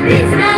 It's not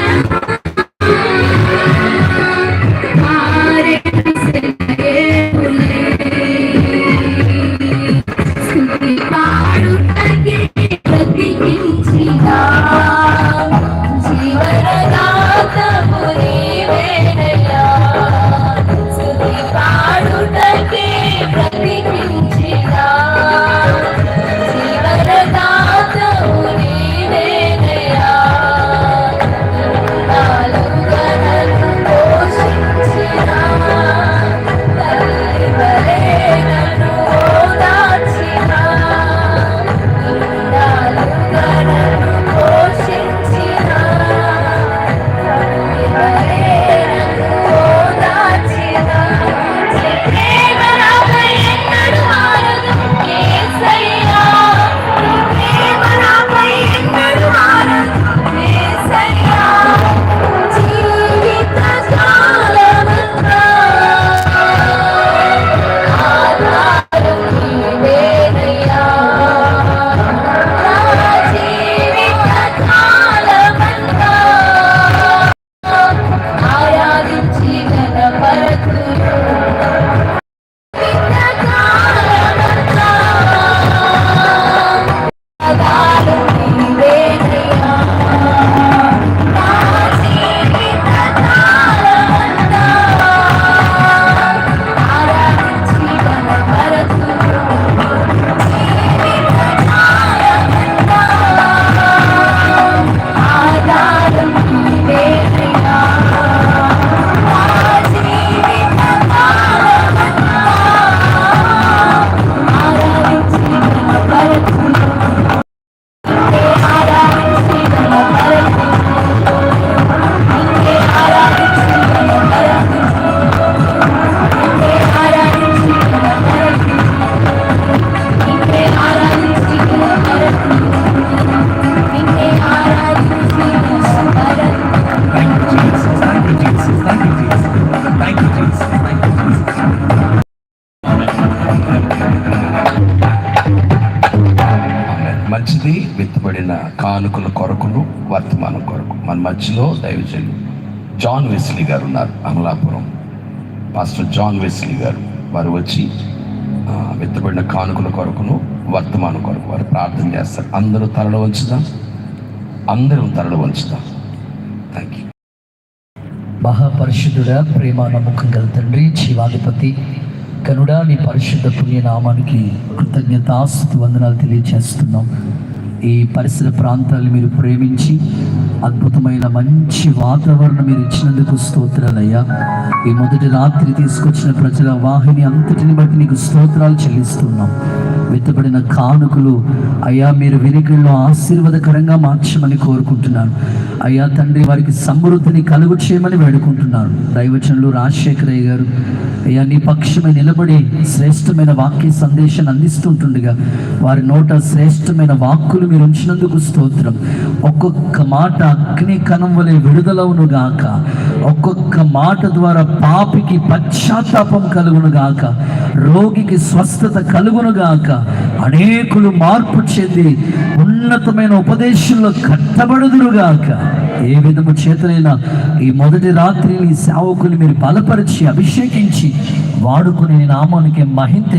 కానుకల కొరకును వర్తమానం కొరకు. మన మధ్యలో దైవజనులు జాన్ వెస్లీ గారు ఉన్నారు అమలాపురం. పాస్టర్ జాన్ వెస్లీ గారు వారు వచ్చి విత్తబడిన కానుకల కొరకును వర్తమానం కొరకు వారు ప్రార్థన చేస్తారు. అందరూ తరలు వంచుదాం. అందరం తరలు వంచుదాం. థ్యాంక్ యూ మహాపరిశుద్ధుడా ప్రేమ నమ్మకం గల తండ్రి జీవాధిపతి కనుడా నీ పరిశుద్ధ పుణ్యనామానికి కృతజ్ఞతాస్తుతి వందనాలు తెలియజేస్తున్నాం ఈ పరిసర ప్రాంతాలు మీరు ప్రేమించి అద్భుతమైన మంచి వాతావరణం మీరు ఇచ్చినందుకు స్తోత్రాలయ్యా. ఈ మొదటి రాత్రి తీసుకొచ్చిన ప్రజల వాహిని అంతటిని బట్టి నీకు స్తోత్రాలు చెల్లిస్తున్నాం. వెతబడిన కానుకలు అయ్యా మీరు వెనుకల్లో ఆశీర్వాదకరంగా మార్చమని కోరుకుంటున్నాను. అయ్యా తండ్రి వారికి సమృద్ధిని కలుగు చేయమని వేడుకుంటున్నాను. దైవచనులు రాజశేఖరయ్య గారు అయ్యా నీ పక్షమే నిలబడి శ్రేష్టమైన వాక్య సందేశాన్ని అందిస్తుంటుండగా వారి నోట శ్రేష్టమైన వాక్కులు మీరు ఉంచినందుకు స్తోత్రం. ఒక్కొక్క మాట అగ్ని కణం వలె విడుదలవును గాక. ఒక్కొక్క మాట ద్వారా పాపికి పశ్చాత్తాపం కలుగును గాక. రోగికి స్వస్థత కలుగును గాక. అనేకులు మార్పు చెంది ఉన్నతమైన ఉపదేశంలో కట్టబడుదురుగాక ఏ విధము చేతనైనా ఈ మొదటి రాత్రి నీ సేవకులు మీరు బలపరిచి అభిషేకించి వాడుకునే నామానికి మహింత